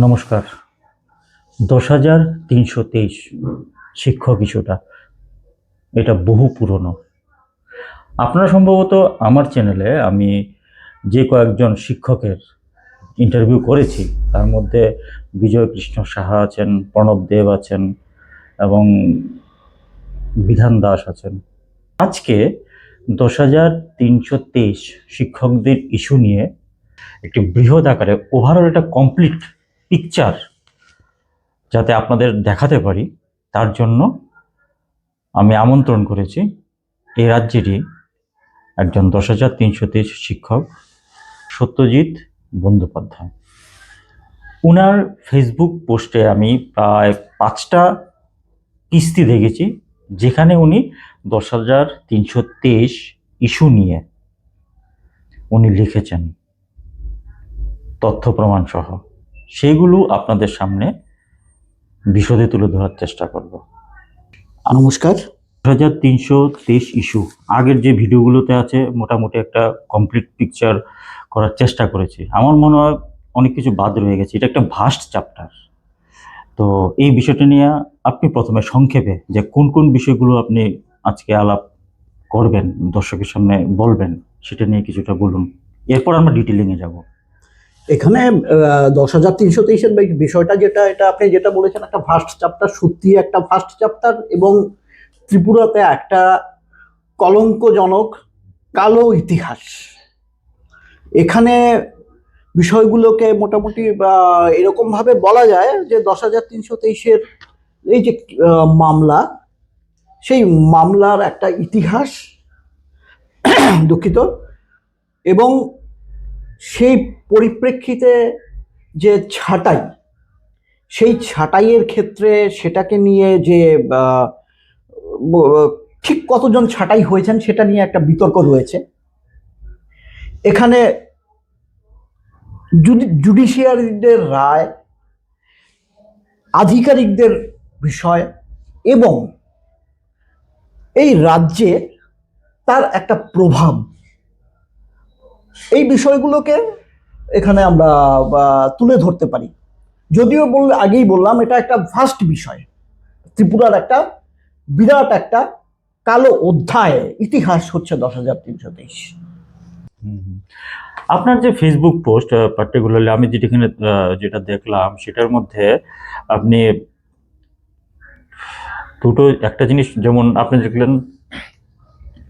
নমস্কার। দশ হাজার তিনশো তেইশ শিক্ষক ইস্যুটা, এটা বহু পুরনো। আপনারা সম্ভবত আমার চ্যানেলে আমি যে কয়েকজন শিক্ষকের ইন্টারভিউ করেছি, তার মধ্যে বিজয় কৃষ্ণ সাহা আছেন, প্রণব দেব আছেন, এবং বিধান দাস আছেন। আজকে দশ হাজার তিনশো তেইশ শিক্ষকদের ইস্যু নিয়ে একটি বৃহৎ আকারে ওভারঅল এটা কমপ্লিট পিকচার যাতে আপনাদের দেখাতে পারি, তার জন্য আমি আমন্ত্রণ করেছি এই রাজ্যেরই একজন দশ হাজার তিনশো তেইশ শিক্ষক সত্যজিৎ বন্দ্যোপাধ্যায়। উনার ফেসবুক পোস্টে আমি প্রায় পাঁচটা কিস্তি দেখেছি, যেখানে উনি দশ হাজার তিনশো তেইশ ইস্যু নিয়ে উনি লিখেছেন, তথ্য প্রমাণ সহ। সেইগুলো আপনাদের সামনে বিশদে তুলে ধরার চেষ্টা করব। নমস্কার। দশ হাজার তিনশো তেইশ ইস্যু আগের যে ভিডিওগুলোতে আছে মোটামুটি একটা কমপ্লিট পিকচার করার চেষ্টা করেছি। আমার মনে হয় অনেক কিছু বাদ রয়ে গেছে। এটা একটা ভাস্ট চ্যাপ্টার। তো এই বিষয়টা নিয়ে আপনি প্রথমে সংক্ষেপে যে কোন কোন বিষয়গুলো আপনি আজকে আলাপ করবেন দর্শকের সামনে বলবেন সেটা নিয়ে কিছুটা বলুন। এরপর আমরা ডিটেলিংয়ে যাব। এখানে দশ হাজার তিনশো তেইশের বিষয়টা যেটা, এটা আপনি যেটা বলেছেন, একটা ফার্স্ট চ্যাপ্টার সত্যি একটা ফার্স্ট চ্যাপ্টার এবং ত্রিপুরাতে একটা কলঙ্কজনক কালো ইতিহাস। এখানে বিষয়গুলোকে মোটামুটি এরকমভাবে বলা যায় যে দশ হাজার তিনশো তেইশের এই যে মামলা, সেই মামলার একটা ইতিহাস দুঃখিত এবং সেই পরিপ্রেক্ষিতে যে ছাঁটাই, সেই ছাঁটাইয়ের ক্ষেত্রে সেটাকে নিয়ে যে ঠিক কতজন ছাঁটাই হয়েছেন সেটা নিয়ে একটা বিতর্ক রয়েছে। এখানে জুডিশিয়ারিদের রায়, আধিকারিকদের বিষয় এবং এই রাজ্যে তার একটা প্রভাব এই বিষয়গুলোকে এখানে আমরা তুলে ধরতে পারি। যদিও বল, আগেই বললাম, এটা একটা ফার্স্ট বিষয়। ত্রিপুরার একটা বিরাট একটা কালো অধ্যায়, ইতিহাস হচ্ছে দশ হাজার তিনশো তেইশ। আপনার যে ফেসবুক পোস্ট পার্টিকুলারলি আমি যেটা এখানে যেটা দেখলাম, সেটার মধ্যে আপনি দুটো, একটা জিনিস যেমন আপনি লিখলেন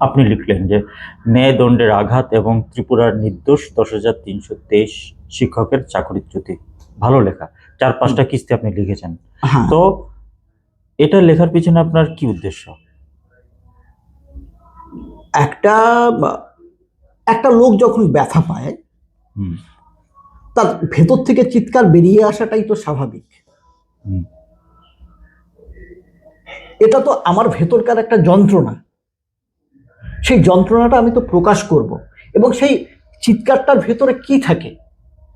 আপনি লিখলেন যে ন্যায় দণ্ডের আঘাত এবং ত্রিপুরার নির্দোষ দশ হাজার তিনশো তেইশ শিক্ষকের চাকরিচ্যুতি। ভালো লেখা। চার পাঁচটা কিস্তি আপনি লিখেছেন। হ্যাঁ। তো এটা লেখার পিছনে আপনার কি উদ্দেশ্য? একটা একটা লোক যখন ব্যথা পায় হুম। তার ভেতর থেকে চিৎকার বেরিয়ে আসাটাই তো স্বাভাবিক। হুম। এটা তো আমার ভেতরকার একটা যন্ত্রণা। সেই যন্ত্রণাটা আমি তো প্রকাশ করব। এবং সেই চিৎকারটার ভেতরে কি থাকে?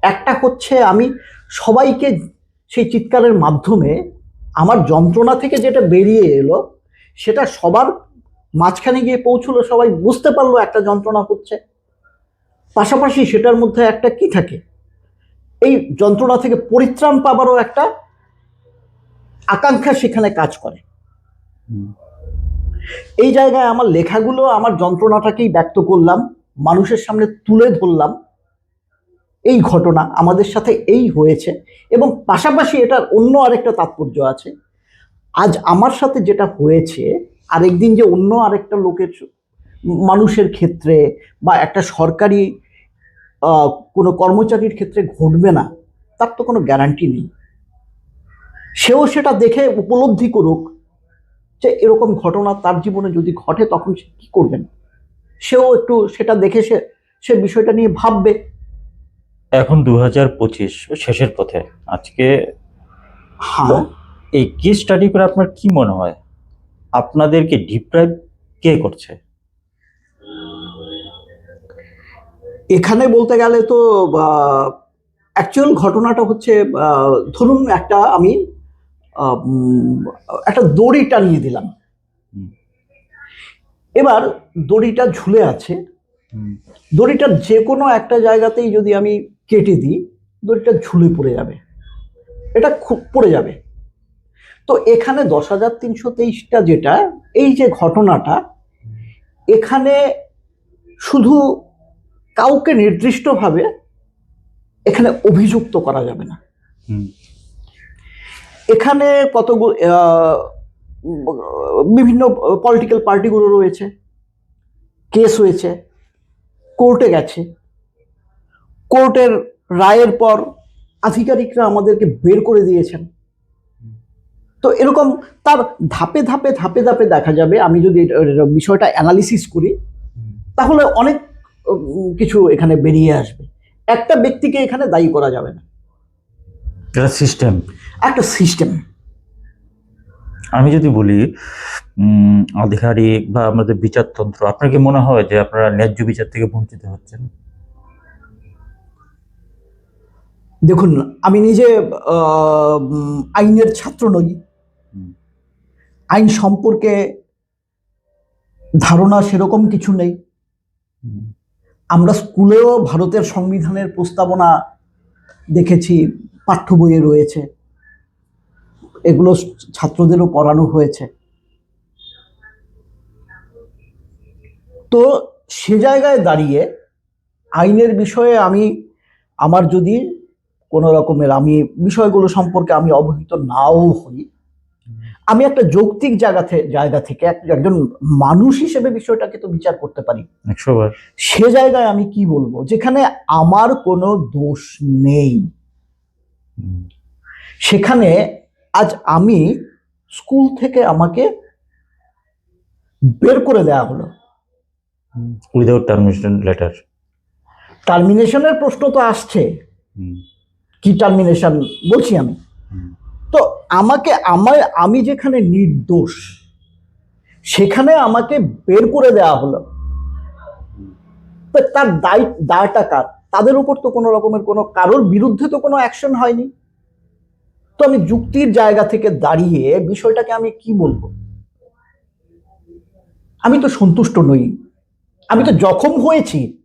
একটা হচ্ছে আমি সবাইকে সেই চিৎকারের মাধ্যমে আমার যন্ত্রণা থেকে যেটা বেরিয়ে এলো, সেটা সবার মাঝখানে গিয়ে পৌঁছলো, সবাই বুঝতে পারল একটা যন্ত্রণা হচ্ছে। পাশাপাশি সেটার মধ্যে একটা কি থাকে? এই যন্ত্রণা থেকে পরিত্রাণ পাবারও একটা আকাঙ্ক্ষা সেখানে কাজ করে। এই জায়গায় আমার লেখাগুলো, আমার যন্ত্রণাটাকেই ব্যক্ত করলাম, মানুষের সামনে তুলে ধরলাম। এই ঘটনা আমাদের সাথে এই হয়েছে এবং পাশাপাশি এটার অন্য আরেকটা তাৎপর্য আছে। আজ আমার সাথে যেটা হয়েছে, আরেকদিন যে অন্য আরেকটা লোকের মানুষের ক্ষেত্রে বা একটা সরকারি কোনো কর্মচারীর ক্ষেত্রে ঘটবে না, তার তো কোনো গ্যারান্টি নেই। সেও সেটা দেখে উপলব্ধি করুক যে এরকম ঘটনা তার জীবনে যদি ঘটে তখন সে কী করবেন সেও একটু সেটা দেখে সে সে বিষয়টা নিয়ে ভাববে। এখন দু হাজার পঁচিশ শেষের পথে। আজকে হ্যাঁ। এই কেস স্টাডি করে আপনার কি মনে হয়? আপনাদেরকে ডিপ্রাইভ কে করছে? এখানে বলতে গেলে তো অ্যাকচুয়াল ঘটনাটা হচ্ছে ধরুন একটা আমি একটা দড়ি টানিয়ে দিলাম। এবার দড়িটা ঝুলে আছে। দড়িটার যে কোনো একটা জায়গাতেই যদি আমি কেটে দিই দড়িটা ঝুলে পড়ে যাবে। এটা খুব পড়ে যাবে। তো এখানে দশ হাজার তিনশো তেইশটা যেটা এই যে ঘটনাটা এখানে শুধু কাউকে নির্দিষ্টভাবে এখানে অভিযুক্ত করা যাবে না। হুম। এখানে কতগুলো বিভিন্ন পলিটিক্যাল পার্টিগুলো রয়েছে কেস হয়েছে কোর্টে গেছে। কোর্টের রায়ের পর আধিকারিকরা আমাদেরকে বের করে দিয়েছেন। তো এরকম তার ধাপে ধাপে ধাপে ধাপে দেখা যাবে, আমি যদি বিষয়টা অ্যানালিসিস করি, তাহলে অনেক কিছু এখানে বেরিয়ে আসবে। একটা ব্যক্তিকে এখানে দায়ী করা যাবে না। এটা সিস্টেম। একটা সিস্টেম। আমি যদি বলি আধিকারিক বা আমাদের বিচারতন্ত্র আপনার কি মনে হয় যে আপনারা ন্যায্য বিচার থেকে বঞ্চিত হচ্ছেন? দেখুন আমি নিজে আইনের ছাত্র নই। আইন সম্পর্কে ধারণা সেরকম কিছু নেই। আমরা স্কুলেও ভারতের সংবিধানের প্রস্তাবনা দেখেছি। পাঠ্য বইয়ে রয়েছে। এগুলো ছাত্রদেরও পড়ানো হয়েছে। তো সে জায়গায় দাঁড়িয়ে আইনের বিষয়ে আমি আমার যদি কোনো রকমের আমি বিষয়গুলো সম্পর্কে আমি অবহিত নাও হই আমি একটা যৌক্তিক জায়গা থেকে জায়গা থেকে এক- একজন মানুষ হিসেবে বিষয়টাকে তো বিচার করতে পারি। সে জায়গায় আমি কি বলব? যেখানে আমার কোনো দোষ নেই। সেখানে আজ আমি স্কুল থেকে আমাকে বের করে দেওয়া হলো। উইদাউট টার্মিনেশন লেটার টার্মিনেশনের প্রশ্ন তো আসছে। কি টার্মিনেশন বলছি আমি? তো আমাকে আমার আমি যেখানে নির্দোষ সেখানে আমাকে বের করে দেওয়া হলো। তো তার দায় দায়টা কার? তাদের উপর তো কোনো রকমের কোনো কারোর বিরুদ্ধে তো কোনো অ্যাকশন হয়নি। তো আমি যুক্তির জায়গা থেকে দাঁড়িয়ে বিষয়টাকে আমি কি বলব? আমি তো সন্তুষ্ট নই। আমি তো জখম হয়েছি।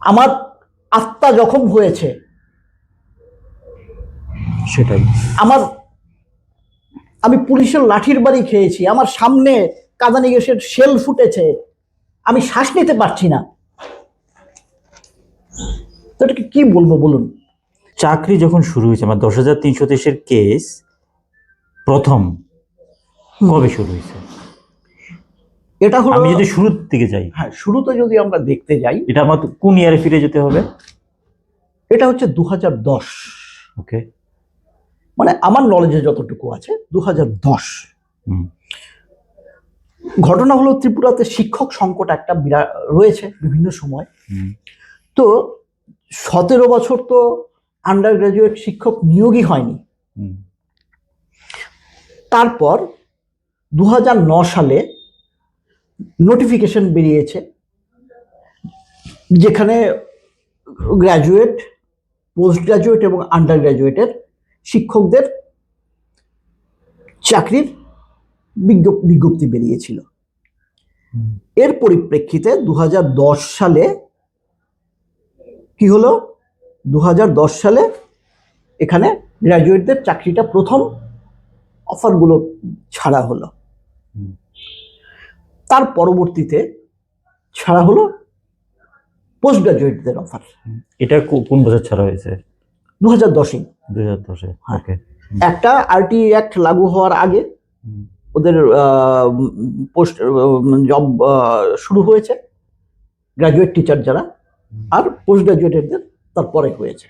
আমার আত্মা জখম হয়েছে। সেটাই। আমার আমি পুলিশের লাঠির বাড়ি খেয়েছি। আমার সামনে কাদানি গ্যাসের শেল ফুটেছে। আমি শ্বাস নিতে পারছি না। তো এটাকে কি বলব বলুন? চাকরি যখন শুরু হয়েছে আমার দশ হাজার তিনশো তেইশের কেস প্রথম কবে শুরু হয়েছে? এটা হলো আমি যদি শুরুর দিকে যাই। হ্যাঁ শুরুতে যদি আমরা দেখতে যাই এটা আমার কোন ইয়ারে ফিরে যেতে হবে? এটা হচ্ছে দু দশ। ওকে। মানে আমার নলেজে যতটুকু আছে দু দশ। ঘটনা হলো ত্রিপুরাতে শিক্ষক সংকট একটা বিরাট রয়েছে বিভিন্ন সময়। তো সতেরো বছর তো আন্ডার গ্রাজুয়েট শিক্ষক নিয়োগই হয়নি। তারপর দু সালে নোটিফিকেশন বেরিয়েছে যেখানে গ্র্যাজুয়েট পোস্ট গ্র্যাজুয়েট এবং আন্ডার গ্র্যাজুয়েটের শিক্ষকদের চাকরির বিজ্ঞপ- বিজ্ঞপ্তি বেরিয়েছিল। এর পরিপ্রেক্ষিতে দু হাজার দশ সালে কি হলো? দু হাজার দশ সালে এখানে গ্র্যাজুয়েটদের চাকরিটা প্রথম অফারগুলো ছাড়া হলো। তার পরবর্তীতে ছাড়া হলো পোস্ট গ্রাজুয়েটদের অফার এটা কোন বছর ছাড়া হয়েছে? দু হাজার দশে দু হাজার দশে একটা আরটি অ্যাক্ট লাগু হওয়ার আগে ওদের পোস্ট জব শুরু হয়েছে। গ্রাজুয়েট টিচার যারা আর পোস্ট গ্রাজুয়েটেডদের তারপরে হয়েছে।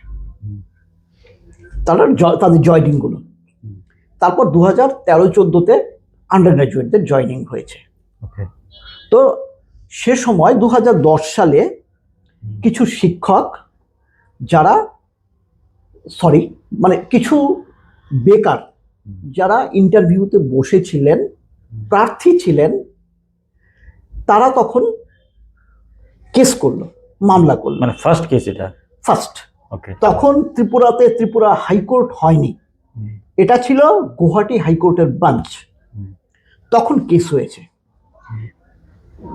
তারা তাদের জয়নিংগুলো তারপর দু হাজার তেরো চোদ্দোতে আন্ডার গ্রাজুয়েটদের জয়নিং হয়েছে তো সে সময় দু হাজার দশ সালে কিছু শিক্ষক যারা সরি মানে কিছু বেকার যারা ইন্টারভিউতে বসেছিলেন প্রার্থী ছিলেন তারা তখন কেস করল। মামলা করল। মানে ফার্স্ট কেস এটা? ফার্স্ট ওকে তখন ত্রিপুরাতে ত্রিপুরা হাইকোর্ট হয়নি। এটা ছিল গুয়াহাটি হাইকোর্টের ব্রাঞ্চ। তখন কেস হয়েছে।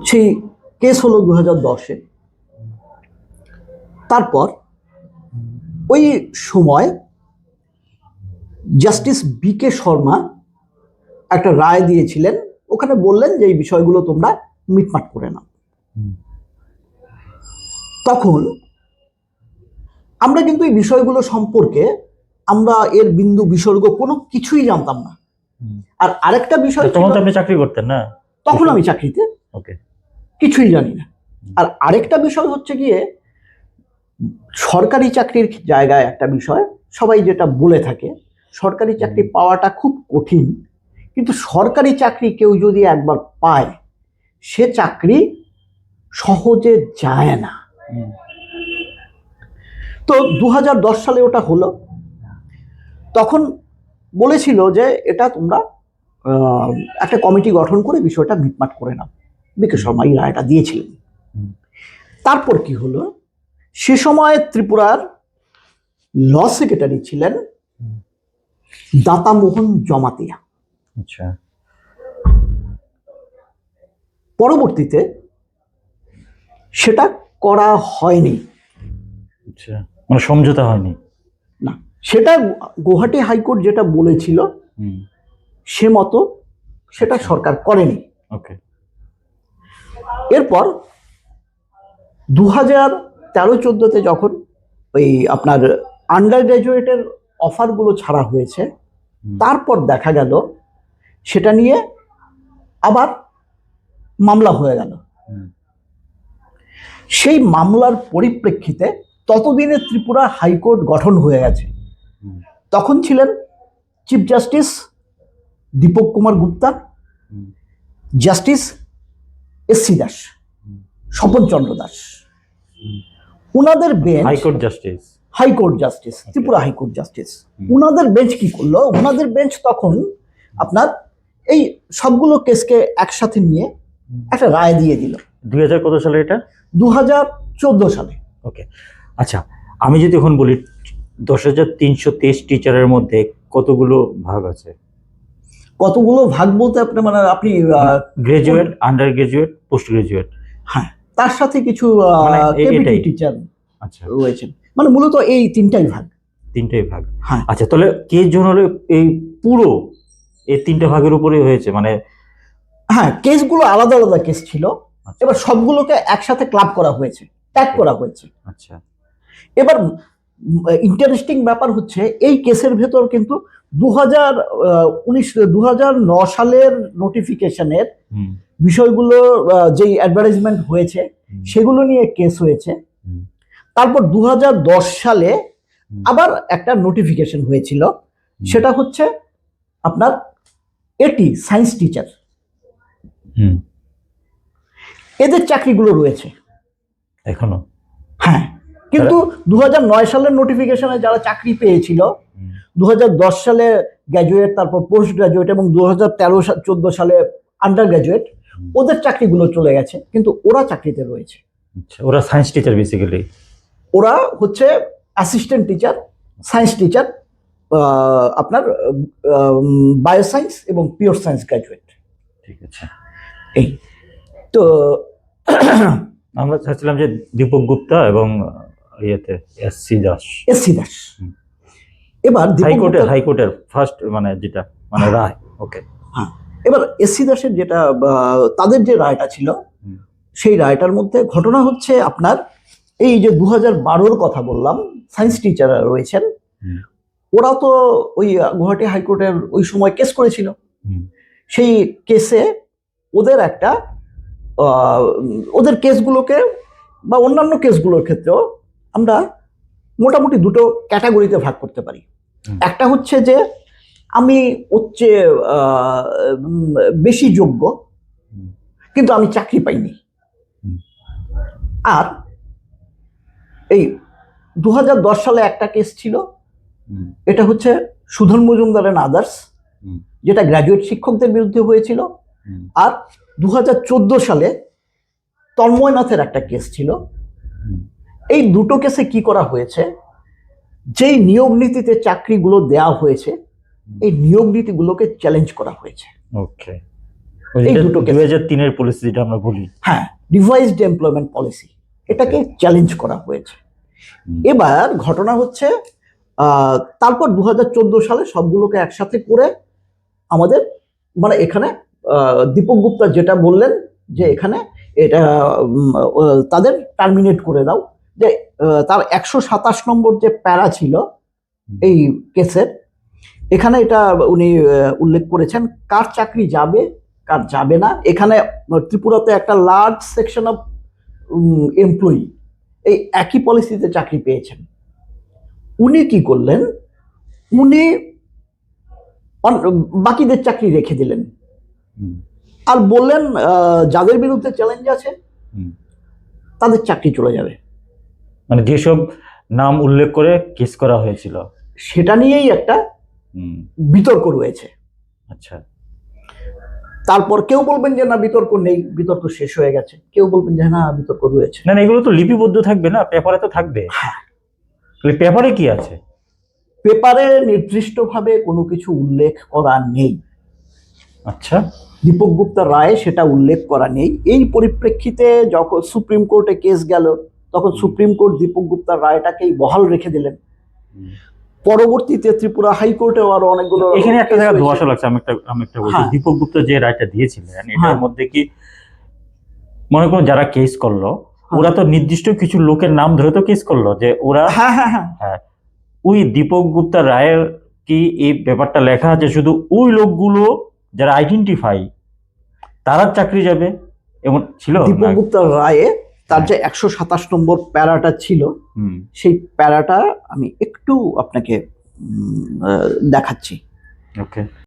সেই কেস হলো দু হাজার দশে। তারপর ওই সময় জাস্টিস বি কে শর্মা একটা রায় দিয়েছিলেন। ওখানে বললেন যে এই বিষয়গুলো তোমরা মিটমাট করে নাও। তখন আমরা কিন্তু এই বিষয়গুলো সম্পর্কে আমরা এর বিন্দু বিসর্গ কোনো কিছুই জানতাম না। আর আরেকটা বিষয় তখন তো আপনি চাকরি করতেন না? তখন আমি চাকরিতে ওকে। কিছুই জানি না। আর আরেকটা বিষয় হচ্ছে গিয়ে সরকারি চাকরির জায়গায় একটা বিষয় সবাই যেটা বলে থাকে সরকারি চাকরি পাওয়াটা খুব কঠিন কিন্তু সরকারি চাকরি কেউ যদি একবার পায় সে চাকরি সহজে যায় না। তো দু হাজার দশ সালে ওটা হলো। তখন বলেছিল যে এটা তোমরা একটা কমিটি গঠন করে বিষয়টা মিটমাট করে নাও। বিকে শর্মা এই রায়টা দিয়েছিলেন। তারপর কি হলো? সে সময় ত্রিপুরার ল সেক্রেটারি ছিলেন। দাতামোহন জমাতিয়া। আচ্ছা। পরবর্তীতে সেটা করা হয়নি। আচ্ছা মানে সমঝোতা হয়নি? না সেটা গুয়াহাটি হাইকোর্ট যেটা বলেছিল সে মতো সেটা সরকার করেনি। ওকে। এরপর দু হাজার তেরো চোদ্দোতে যখন ওই আপনার আন্ডার গ্র্যাজুয়েটের অফারগুলো ছাড়া হয়েছে তারপর দেখা গেল সেটা নিয়ে আবার মামলা হয়ে গেল। সেই মামলার পরিপ্রেক্ষিতে ততদিনে ত্রিপুরা হাইকোর্ট গঠন হয়ে গেছে। তখন ছিলেন chief justice Dipak Kumar Gupta justice S C Das. Swapan Chandra Das. হুম। উনাদের bench high court justice high court justice Tripura high court justice হুম। উনাদের বেঞ্চ কি করল? ওনাদের বেঞ্চ তখন আপনার এই সবগুলো কেসকে একসাথে নিয়ে একটা রায় দিয়ে দিল। দুই হাজার কত সালে এটা? দু হাজার চোদ্দ সালে। ওকে আচ্ছা আমি যদি এখন বলি দশ হাজার তিনশো তেইশ টিচারের মধ্যে কতগুলো ভাগ আছে? কতগুলো ভাগ বলতে আপনি মানে আপনি graduate under graduate post graduate হ্যাঁ তার সাথে কিছু মানে। টিচার আচ্ছা। রয়েছেন। মানে মূলত এই তিনটাই ভাগ। তিনটাই ভাগ। হ্যাঁ। আচ্ছা তাহলে কেস জন হলে এই পুরো এই তিনটা ভাগের উপরে হয়েছে? মানে হ্যাঁ কেসগুলো আলাদা আলাদা কেস ছিল। এবার সবগুলোকে একসাথে ক্লাব করা হয়েছে ট্যাগ করা হয়েছে। আচ্ছা। এবার ইন্টারেস্টিং ব্যাপার হচ্ছে এই কেসের ভেতর কিন্তু দু হাজার উনিশ দু হাজার ন সালের নোটিফিকেশনের বিষয়গুলো যেই অ্যাডভার্টাইজমেন্ট হয়েছে সেগুলো নিয়ে কেস হয়েছে। তারপর দু হাজার দশ সালে আবার একটা নোটিফিকেশন হয়েছিল সেটা হচ্ছে আপনার এটি সায়েন্স টিচার হুম। এদের চাকরিগুলো রয়েছে। এখনও? হ্যাঁ কিন্তু দু হাজার নয় সালের নোটিফিকেশনে যারা চাকরি পেয়েছিল দু সালে গ্র্যাজুয়েট তারপর পোস্ট গ্র্যাজুয়েট এবং দু হাজার তেরো চোদ্দ সালে আন্ডার গ্র্যাজুয়েট ওদের চাকরিগুলো চলে গেছে কিন্তু ওরা চাকরিতে রয়েছে। আচ্ছা ওরা সায়েন্স টিচার বেসিক্যালি ওরা হচ্ছে অ্যাসিস্ট্যান্ট টিচার সায়েন্স টিচার আপনার বায়ো সায়েন্স এবং পিওর সায়েন্স গ্র্যাজুয়েট ঠিক আছে। এই। তো আমরা চাচ্ছিলাম যে দীপক গুপ্তা এবং ইয়েতে S C Das. S C Das. এবার হাইকোর্টের হাইকোর্টের ফার্স্ট মানে যেটা মানে রায় ওকে এবার এসসি দাসের যেটা তাদের যে রায়টা ছিল সেই রায়টার মধ্যে ঘটনা হচ্ছে আপনার এই যে দু হাজার বারোর কথা বললাম সায়েন্স টিচার রয়েছেন। ওরা তো ওই গুয়াহাটি হাইকোর্টের ওই সময় কেস করেছিল। সেই কেসে ওদের একটা ওদের কেসগুলোকে বা অন্যান্য কেসগুলোর ক্ষেত্রেও আমরা মোটামুটি দুটো ক্যাটাগরিতে ভাগ করতে পারি। একটা হচ্ছে যে আমি হচ্ছে বেশি যোগ্য কিন্তু আমি চাকরি পাইনি। আর এই দু হাজার দশ সালে একটা কেস ছিল এটা হচ্ছে সুধন মজুমদার অ্যান্ড আদার্স যেটা গ্র্যাজুয়েট শিক্ষকদের বিরুদ্ধে হয়েছিল। আর দু হাজার চোদ্দ সালে তন্ময়নাথের একটা কেস ছিল। এই দুটো কেসে কি করা হয়েছে? যেই নিয়োগ নীতিতে চাকরিগুলো দেওয়া হয়েছে এই নিয়োগ নীতিগুলোকে চ্যালেঞ্জ করা হয়েছে। ওকে এই দুটো দুই হাজার তিনের পলিসি যেটা আমরা বলি। হ্যাঁ রিভাইজড এমপ্লয়মেন্ট পলিসি এটাকে চ্যালেঞ্জ করা হয়েছে। এবার ঘটনা হচ্ছে আহ, তারপর দু হাজার চোদ্দ সালে সবগুলোকে একসাথে করে আমাদের মানে এখানে দীপক গুপ্তা যেটা বললেন যে এখানে এটা তাদের টার্মিনেট করে দাও। যে তার একশো সাতাশ নম্বর যে প্যারা ছিল এই কেসের, এখানে এটা উনি উল্লেখ করেছেন, কার চাকরি যাবে, কার যাবে না। এখানে ত্রিপুরাতে একটা লার্জ সেকশন অফ এমপ্লয়ি এই একই পলিসিতে চাকরি পেয়েছেন। উনি কি করলেন? উনি বাকিদের চাকরি রেখে দিলেন। আর বললেন যাদের বিরুদ্ধে চ্যালেঞ্জ আছে। তাদের চাকরি চলে যাবে। মানে যেসব নাম উল্লেখ করে কেস করা হয়েছিল। সেটা নিয়েই একটা বিতর্ক রয়েছে। আচ্ছা। তারপর কেউ বলবেন যে না বিতর্ক নেই বিতর্ক শেষ হয়ে গেছে। কেউ বলবেন যে না বিতর্ক রয়েছে। না না এগুলো তো লিপিবদ্ধ থাকবে না পেপারে তো থাকবে। হ্যাঁ। পেপারে কি আছে? পেপারে নির্দিষ্টভাবে কোনো কিছু উল্লেখ করা নেই। আচ্ছা। দীপক গুপ্তা রায়ে সেটা উল্লেখ করা নেই। এই পরিপ্রেক্ষিতে যখন সুপ্রিম কোর্টে কেস গেল তখন সুপ্রিম কোর্ট দীপক গুপ্তার রায়টাকেই বহাল রেখে দিলেন। পরবর্তীতে ত্রিপুরা হাইকোর্টেও আরও অনেকগুলো এখানে একটা জায়গা। ধোয়াশা লাগছে আমি একটা আমি একটা বলছি। হ্যাঁ। দীপক গুপ্ত যে রায়টা দিয়েছিলেন এটার হ্যাঁ। মধ্যে কি মনে করুন যারা কেস করল ওরা তো নির্দিষ্ট কিছু লোকের নাম ধরে তো কেস করল যে ওরা হ্যাঁ হ্যাঁ হ্যাঁ। ওই দীপক গুপ্তা রায়ের কি এই ব্যাপারটা লেখা আছে? শুধু ওই লোকগুলো যারা আইডেন্টিফাই তারা চাকরি যাবে এমন ছিল দীপক গুপ্তার রায়ে তার যে একশো সাতাশ নম্বর প্যারাটা ছিল সেই প্যারাটা আমি একটু আপনাকে দেখাচ্ছি। ওকে